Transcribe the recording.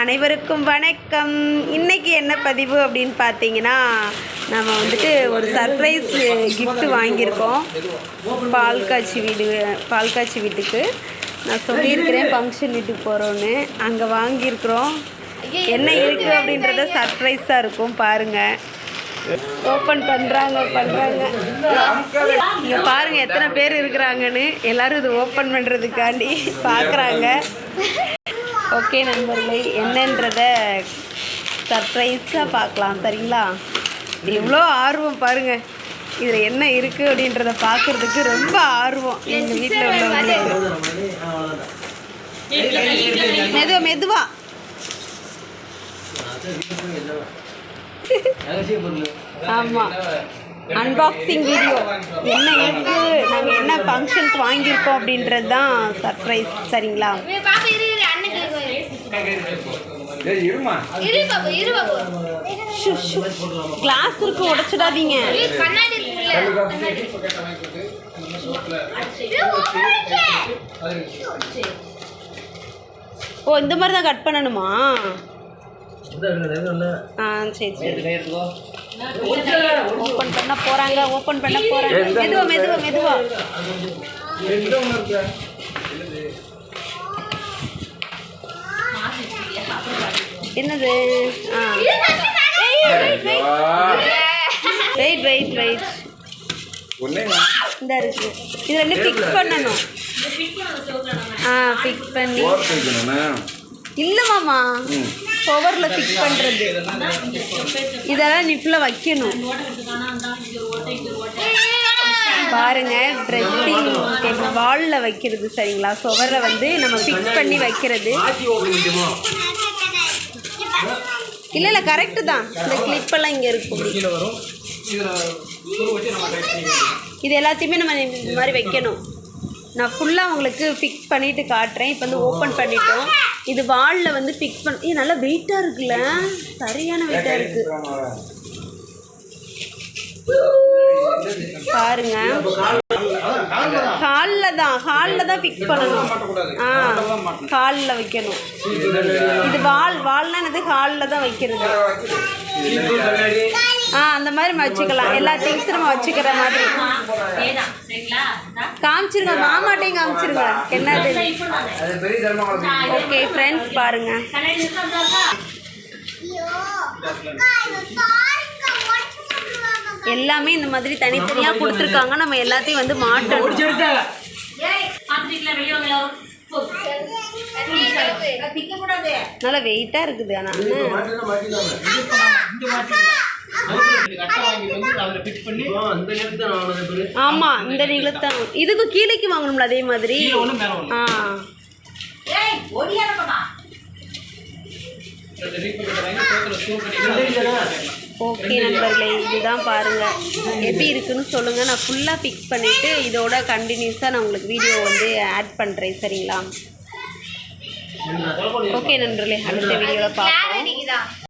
அனைவருக்கும் வணக்கம். இன்னைக்கு என்ன பதிவு அப்படின்னு பார்த்தீங்கன்னா நம்ம வந்துட்டு ஒரு சர்ப்ரைஸ் கிஃப்ட்டு வாங்கியிருக்கோம். பால் காய்ச்சி வீடு பால் காய்ச்சி வீட்டுக்கு. நான் சொல்லியிருக்கிறேன் ஃபங்க்ஷன் வீட்டுக்கு போகிறோன்னு அங்கே வாங்கியிருக்கிறோம். என்ன இருக்குது அப்படின்றத சர்ப்ரைஸாக இருக்கும் பாருங்கள் ஓப்பன் பண்ணுறாங்க பண்ணுறாங்க இங்கே பாருங்கள் எத்தனை பேர் இருக்கிறாங்கன்னு. எல்லாரும் இது ஓப்பன் பண்ணுறதுக்காண்டி பார்க்குறாங்க ஓகே நண்பர்களே என்னன்றத சர்ப்ரைஸாக பார்க்கலாம் சரிங்களா? எவ்வளோ ஆர்வம் பாருங்கள் இதில் என்ன இருக்குது அப்படின்றத பார்க்குறதுக்கு ரொம்ப ஆர்வம் எங்கள் வீட்டில் உள்ளவங்க. மெதுவா மெதுவா. ஆமாம் அன்பாக்சிங் வீடியோ என்ன இருக்கு? நாங்கள் என்ன ஃபங்க்ஷனுக்கு வாங்கியிருக்கோம் அப்படின்றது தான் சர்ப்ரைஸ் சரிங்களா கிளாஸ் இருக்கு உடைச்சிடாதீங்க. ஓ இந்த மாதிரி தான் கட் பண்ணணுமா? ஆ சரி சரி. ஓப்பன் பண்ண போறாங்க ஓப்பன் பண்ண போறாங்க. மெதுவா மெதுவா மெதுவா. என்னது? ஆ. வெயிட் வெயிட் வெயிட் இந்த இருக்கு. இது ரெண்டு ஃபிக்ஸ் பண்ணணும். ஆ ஃபிக்ஸ் பண்ணி. இல்ல மாமா. பவரில் ஃபிக்ஸ் பண்ணுறது இதெல்லாம் நிப்பில் வைக்கணும். பாருங்க ட்ரெஸ்ஸிங் டேபிள் வாலில் வைக்கிறது சரிங்களா? சுவரில் வந்து நம்ம ஃபிக்ஸ் பண்ணி வைக்கிறது. இல்லை இல்லை கரெக்டு தான். இந்த கிளிப்பெல்லாம் இங்கே இருக்கும் இது எல்லாத்தையுமே நம்ம இந்த மாதிரி வைக்கணும். நான் ஃபுல்லாக உங்களுக்கு ஃபிக்ஸ் பண்ணிட்டு காட்டுறேன். இப்போ வந்து ஓப்பன் பண்ணிட்டோம். இது வாலில் வந்து ஃபிக்ஸ் பண்ண ஏ நல்லா வெயிட்டாக இருக்குல்ல. சரியான வெயிட்டாக இருக்குது பாருங்க. ஹாலில் தான் ஹாலில் தான் ஃபிக்ஸ் பண்ணணும் ஆ ஹாலில் வைக்கணும். இது வால் வால்னா என்னது? ஹாலில் தான் வைக்கிறது. ஆ அந்த மாதிரி நம்ம வச்சுக்கலாம். எல்லா திங்ஸும் நம்ம வச்சுக்கிற மாதிரி. காமிச்சிருங்க மாமாட்டையும் காமிச்சிருங்க. என்னது? ஓகே ஃப்ரெண்ட்ஸ் பாருங்க. எல்லாமே இந்த மாதிரி தனித்தனியாக கொடுத்துருக்காங்க. நம்ம எல்லாத்தையும் வந்து மாட்டணும். நல்லா வெயிட்டாக இருக்குது ஆனால் ஆமாம் இந்த நீளத்தான் இதுக்கு கீழேக்கு வாங்கணும்ல அதே மாதிரி. ஆ. ஓகே நண்பர்களே இதுதான் பாருங்க. எப்படி இருக்குன்னு சொல்லுங்க. நான் ஃபுல்லாக ஃபிக்ஸ் பண்ணிட்டு இதோட கண்டினியூஸாக நான் உங்களுக்கு வீடியோ வந்து ஆட் பண்ணுறேன் சரிங்களா? ஓகே நண்பர்களே அடுத்த வீடியோவில் பார்ப்போம்.